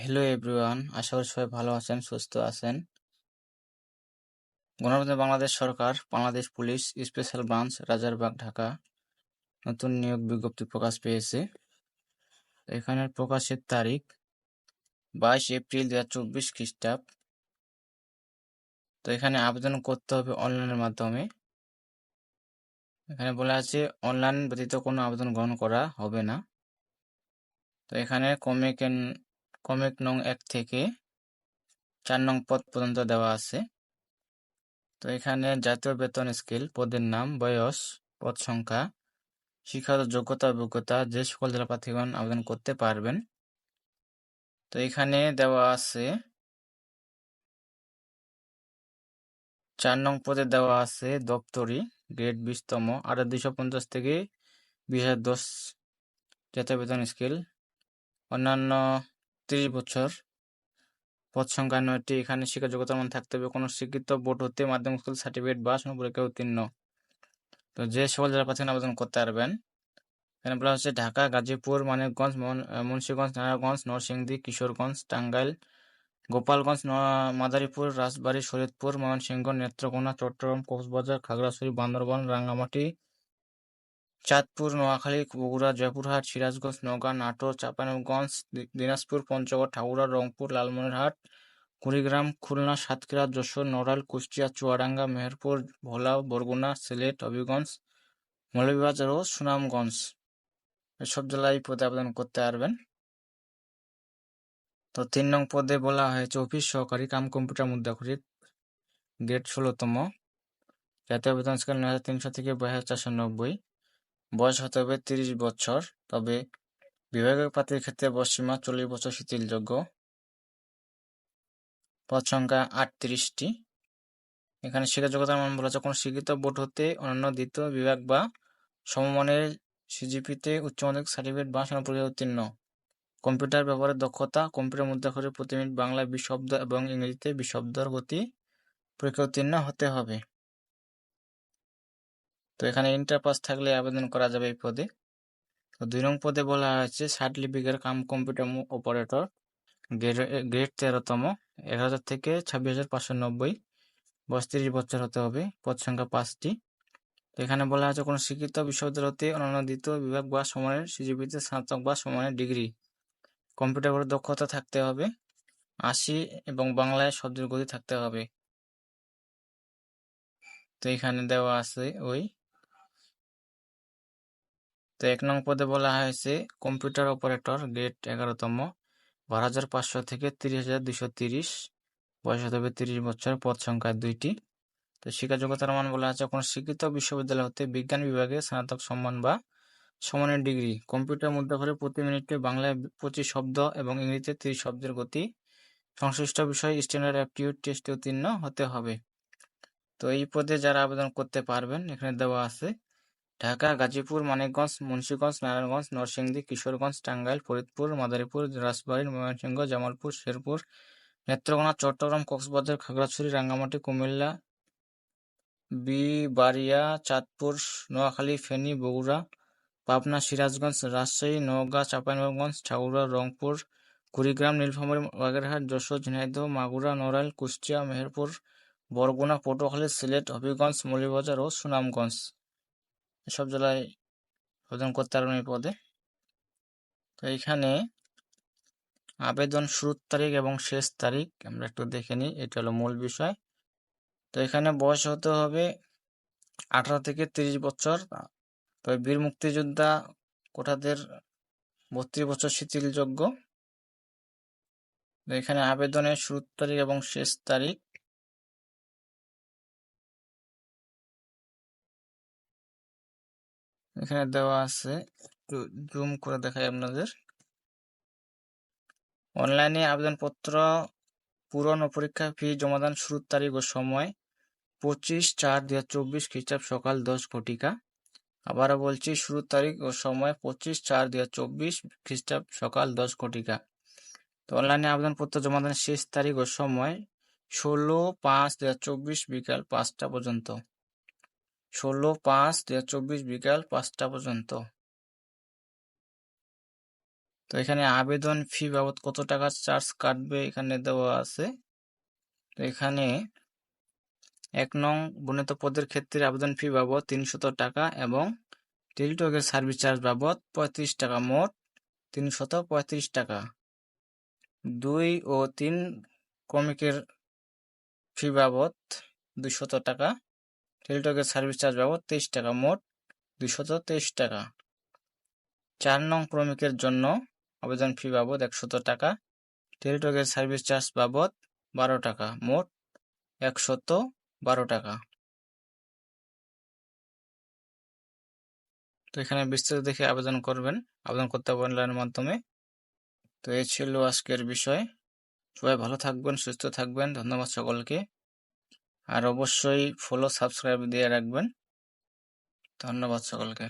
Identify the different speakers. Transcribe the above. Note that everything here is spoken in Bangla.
Speaker 1: হ্যালো এভরিওয়ান আশা করি সবাই ভালো আছেন, সুস্থ আছেন। গণপ্রজাতন্ত্রী বাংলাদেশ সরকার, Bangladesh police, special branch, Rajarbagh, Dhaka, নতুন নিয়োগ বিজ্ঞপ্তি প্রকাশ পেয়েছে। এখানের প্রকাশের তারিখ বাইশ এপ্রিল দু হাজার চব্বিশ খ্রিস্টাব্দ। তো এখানে আবেদন করতে হবে অনলাইনের মাধ্যমে। এখানে বলা আছে, অনলাইন ব্যতীত কোনো আবেদন গ্রহণ করা হবে না। তো এখানে কমিক কমিক নং এক থেকে চার নং পদ পর্যন্ত দেওয়া আছে। তো এখানে জাতীয় বেতন স্কেল, পদের নাম, বয়স, পদ সংখ্যা, শিক্ষাগত যোগ্যতা, অভিজ্ঞতা, যে সকল জেলা প্রার্থীগণ আবেদন করতে পারবেন। তো এখানে দেওয়া আছে, চার নং পদে দেওয়া আছে দপ্তরি, গ্রেড বিশতম আট দুইশো পঞ্চাশ থেকে বিশ হাজার দশ জাতীয় বেতন স্কেল। অন্যান্য তিরিশ বছর। পদ সংখ্যা নয়টি। এখানে শিক্ষা যোগ্যতার মান থাকতে হবে। কোনো শিক্ষিত বোর্ড হতে মাধ্যমিক স্কুল সার্টিফিকেট বা পরীক্ষা উত্তীর্ণ। তো যে সকল জেলা প্রার্থী আবেদন করতে পারবেন, এখানে বলা হচ্ছে ঢাকা, গাজীপুর, মানিকগঞ্জ মুন্সীগঞ্জ, নারায়ণগঞ্জ, নরসিংদী, কিশোরগঞ্জ, টাঙ্গাইল, গোপালগঞ্জ মাদারীপুর, রাজবাড়ী, শরীয়তপুর, ময়মনসিংহ, নেত্রকোনা, চট্টগ্রাম, কক্সবাজার, খাগড়াছড়ি, বান্দরবান, রাঙ্গামাটি চাঁদপুর, নোয়াখালী, বগুড়া, জয়পুরহাট, সিরাজগঞ্জ, নওগাঁ, নাটোর, চাঁপাইনবাবগঞ্জ দিনাজপুর, পঞ্চগড় ঠাকুরা রংপুর, লালমনিরহাট, কুড়িগ্রাম, খুলনা, সাতক্ষীরা, যশোর, নড়াইল, কুষ্টিয়া, চুয়াডাঙ্গা, মেহেরপুর ভোলা বরগুনা, সিলেট, হবিগঞ্জ, মৌলভীবাজার ও সুনামগঞ্জ। এসব জেলায় পদে আবেদন করতে পারবেন। তো তিন নং পদে বলা হয়েছে, অফিস সহকারী কাম কম্পিউটার মুদ্রাক্ষরিক গ্রেড ষোলোতম, জাতীয় বেতন স্কেল নয় হাজার তিনশো থেকে বাইশ হাজার চারশো নব্বই। বয়স হতে হবে তিরিশ বছর। তবে বিভাগীয় প্রার্থীর ক্ষেত্রে বয়সসীমা চল্লিশ বছর শিথিলযোগ্য। পদ সংখ্যা আটত্রিশটি। এখানে শিক্ষা যোগ্যতার মান বলা কোনো শিক্ষিত বোর্ড হতে অন্যান্য দ্বিতীয় বিভাগ বা সমমানের সিজিপিতে উচ্চ মাধ্যমিক সার্টিফিকেট বা পরীক্ষা উত্তীর্ণ। কম্পিউটার ব্যবহারের দক্ষতা, কম্পিউটার মধ্যে করে প্রতি মিনিট বাংলায় বিশ শব্দ এবং ইংরেজিতে বিশ শব্দের গতি পরীক্ষা উত্তীর্ণ হতে হবে। তো এখানে ইন্টার পাস থাকলে আবেদন করা যাবে এই পদে। তো দুই নং পদে বলা হয়েছে লিপিকের cum computer operator grade grade তেরোতম, এক হাজার থেকে ছাব্বিশ হাজার পাঁচশো নব্বই, বয়স তিরিশ বছর হতে হবে, পদ সংখ্যা পাঁচটি। তো এখানে বলা হয়েছে, কোনো শিক্ষিত বিশ্ববিদ্যালয় হতে অন্যান্য বিভাগ বা সমানের সিজিপিতে স্নাতক বা সমানের ডিগ্রি। কম্পিউটার দক্ষতা থাকতে হবে, আশি এবং বাংলায় শব্দের গতি থাকতে হবে। তো এখানে দেওয়া আছে ওই তো এক নং পদে বলা হয়েছে, কম্পিউটার অপারেটর গ্রেড এগারোতম, বারো হাজার পাঁচশো থেকে তিরিশ হাজার দুশো তিরিশ, বয়স হবে তিরিশ বছর, পদ সংখ্যা দুইটি। তো শিক্ষা যোগ্যতার মান বলা আছে কোনো শিক্ষিত বিশ্ববিদ্যালয় হতে বিজ্ঞান বিভাগে স্নাতক সম্মান বা সমানের ডিগ্রি। কম্পিউটার মুদ্রা করে প্রতি মিনিটে বাংলায় পঁচিশ শব্দ এবং ইংরেজিতে তিরিশ শব্দের গতি। সংশ্লিষ্ট বিষয়ে স্ট্যান্ডার্ড অ্যাপটিউড টেস্টে উত্তীর্ণ হতে হবে। তো এই পদে যারা আবেদন করতে পারবেন, এখানে দেওয়া আছে ঢাকা, গাজীপুর, মানিকগঞ্জ, মুন্সীগঞ্জ, নারায়ণগঞ্জ, নরসিংদী, কিশোরগঞ্জ, টাঙ্গাইল, ফরিদপুর, মাদারীপুর, রাজবাড়ী, ময়মনসিংহ, জামালপুর, শেরপুর, নেত্রকোনা, চট্টগ্রাম, কক্সবাজার, খাগড়াছড়ি, রাঙ্গামাটি, কুমিল্লা, বিবাড়িয়া, চাঁদপুর, নোয়াখালী, ফেনী, বগুড়া, পাবনা, সিরাজগঞ্জ, রাজশাহী, নওগাঁ, চাঁপাইনবাবগঞ্জ ঠাকুরা রংপুর, কুড়িগ্রাম, নীলফামারী, বাগেরহাট, যশোর, ঝিনাইদহ, মাগুরা, নড়াইল, কুষ্টিয়া, মেহেরপুর, বরগুনা, পটুয়াখালী, সিলেট, হবিগঞ্জ, মৌলভীবাজার ও সুনামগঞ্জ। এসব জেলায় আবেদন করতে পারবেন এই পদে। তো এইখানে আবেদন শুরুর তারিখ এবং শেষ তারিখ আমরা একটু দেখে নিই, এটা হলো মূল বিষয়। তো এখানে বয়স হতে হবে আঠারো থেকে তিরিশ বছর। তবে বীর মুক্তিযোদ্ধা কোঠাদের বত্রিশ বছর শিথিলযোগ্য। এখানে আবেদনের শুরুর তারিখ এবং শেষ তারিখ এখানে দেওয়া আছে, একটু জুম করে দেখাই আপনাদের। অনলাইনে আবেদনপত্র, পূরণ ও পরীক্ষা ফি জমাদান শুরুর তারিখ ও সময় পঁচিশ চার দু হাজার চব্বিশ খ্রিস্টাব্দ সকাল দশ ঘটিকা। আবারও বলছি, শুরুর তারিখ ও সময় পঁচিশ চার দু হাজার চব্বিশ খ্রিস্টাব্দ সকাল দশ ঘটিকা। তো অনলাইনে আবেদনপত্র জমাদানের শেষ তারিখ ও সময় ষোলো পাঁচ দু হাজার চব্বিশ বিকাল পাঁচটা পর্যন্ত। ষোলো পাঁচ দু চব্বিশ বিকাল পাঁচটা পর্যন্ত। তো এখানে আবেদন ফি বাবদ কত টাকা চার্জ কাটবে এখানে দেওয়া আছে? তো এখানে এক নং বর্ণিত পদের ক্ষেত্রে আবেদন ফি বাবদ তিনশত টাকা এবং টেলিটকের সার্ভিস চার্জ বাবদ পঁয়ত্রিশ টাকা, মোট তিনশত পঁয়ত্রিশ টাকা। দুই ও তিন ক্রমিকের ফি বাবদ দুইশত টাকা। টেলিটকের সার্ভিস চার্জ বাবদ তেইশ টাকা, মোট দুইশত তেইশ টাকা। চার নং ক্রমিকের জন্য আবেদন ফি বাবদ একশত টাকা, টেলিটকের সার্ভিস চার্জ বাবদ বারো টাকা, মোট একশত বারো টাকা। তো এখানে বিস্তারিত দেখে আবেদন করবেন, আবেদন করতে হবে অনলাইনের মাধ্যমে। তো এই ছিল আজকের বিষয়। সবাই ভালো থাকবেন, সুস্থ থাকবেন। ধন্যবাদ সকলকে। আর অবশ্যই ফলো সাবস্ক্রাইব দিয়ে রাখবেন। ধন্যবাদ সকলকে।